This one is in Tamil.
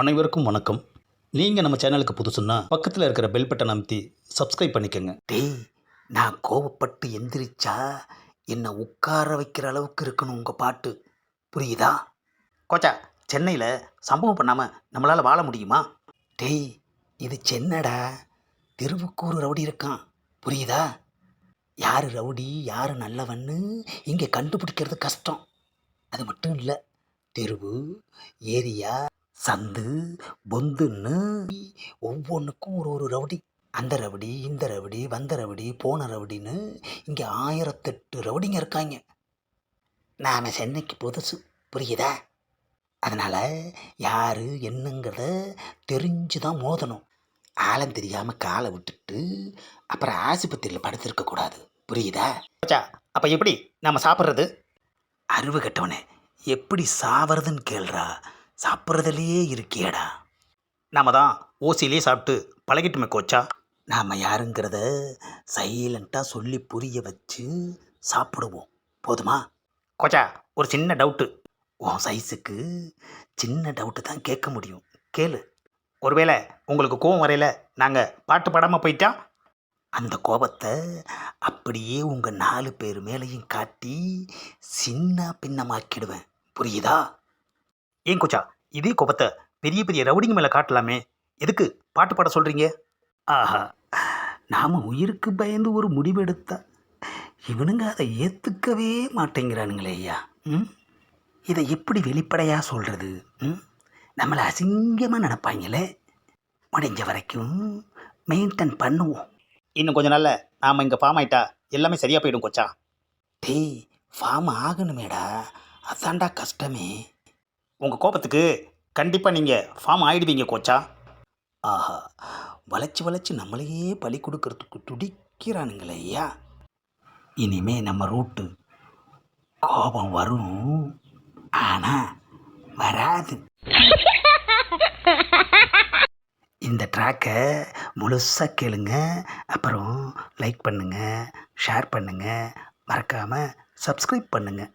அனைவருக்கும் வணக்கம். நீங்கள் நம்ம சேனலுக்கு புதுசுன்னா பக்கத்தில் இருக்கிற பெல் பட்டன் அமைத்தி சப்ஸ்கிரைப் பண்ணிக்கோங்க. டேய் நான் கோவப்பட்டு எந்திரிச்சா என்னை உட்கார வைக்கிற அளவுக்கு இருக்கணும் உங்கள் பாட்டு. புரியுதா? கோச்சா சென்னையில் சம்பவம் பண்ணாமல் நம்மளால் வாழ முடியுமா? டேய் இது சென்னடா. தெருவுக்கூறு ரவுடி இருக்கான். புரியுதா? யார் ரவுடி யார் நல்லவன்னு இங்கே கண்டுபிடிக்கிறது கஷ்டம். அது மட்டும் இல்லை தெருவு ஏரியா சந்து பொந்துன்னு ஒவ்வொன்றுக்கும் ஒரு ஒரு ரவுடி. அந்த ரவுடி இந்த ரவுடி வந்த ரவுடி போன ரவுடின்னு இங்கே ஆயிரத்தெட்டு ரவுடிங்க இருக்காங்க. நாம் சென்னைக்கு புதுசு புரியுதா? அதனால் யார் என்னங்கிறத தெரிஞ்சு தான் மோதணும். ஆழம் தெரியாமல் காலை விட்டுட்டு அப்புறம் ஆஸ்பத்திரியில் படுத்திருக்கக்கூடாது புரியுதா? அப்போ எப்படி? நம்ம சாப்பிட்றது? அறிவு கட்டவனே எப்படி சாவறதுன்னு கேள்றா. சாப்பிட்றதுலையே இருக்கியடா. நாம தான் ஓசிலே சாப்பிட்டு பழகிட்டுமே கோச்சா. நாம் யாருங்கிறத சைலண்ட்டாக சொல்லி புரிய வச்சு சாப்பிடுவோம். போதுமா? கோச்சா ஒரு சின்ன டவுட்டு. உன் சைஸுக்கு சின்ன டவுட்டு தான் கேட்க முடியும். கேளு. ஒருவேளை உங்களுக்கு கோவம் வரையில் நாங்கள் பாட்டு பாடாமல் போயிட்டா? அந்த கோபத்தை அப்படியே உங்கள் நாலு பேர் மேலேயும் காட்டி சின்ன பின்னமாக்கிடுவேன். புரியுதா? ஏன் கொச்சா? இதே கோபத்தை பெரிய பெரிய ரவுடிங்க மேலே காட்டலாமே. எதுக்கு? பாட்டு பாட சொல்கிறீங்க ஆஹா. நாம் உயிருக்கு பயந்து ஒரு முடிவெடுத்தா இவனுங்க அதை ஏற்றுக்கவே மாட்டேங்கிறானுங்களே ஐயா. ம்? இதை எப்படி வெளிப்படையாக சொல்கிறது ம்? நம்மளை அசிங்கமாக நினப்பாங்களே? முடிஞ்ச வரைக்கும் மெயின்டைன் பண்ணுவோம். இன்னும் கொஞ்ச நாளில் நாம் இங்கே ஃபார்ம் ஆகிட்டா எல்லாமே சரியாக போயிடும் கொச்சா. டேய் ஃபார்ம் ஆகணுமேடா. அதான்டா கஷ்டமே. உங்கள் கோபத்துக்கு கண்டிப்பாக நீங்கள் ஃபார்ம் ஆகிடுவீங்க கோச்சா. ஆஹா. வளைச்சி வளைச்சி நம்மளையே பலி கொடுக்கறதுக்கு துடிக்கிறானுங்களே ஐயா. இனிமே நம்ம ரூட்டு கோபம் வரும். ஆனால் வராது. இந்த ட்ராக்கை முழுசாக கேளுங்க. அப்புறம் லைக் பண்ணுங்கள் ஷேர் பண்ணுங்கள் மறக்காமல் சப்ஸ்கிரைப் பண்ணுங்கள்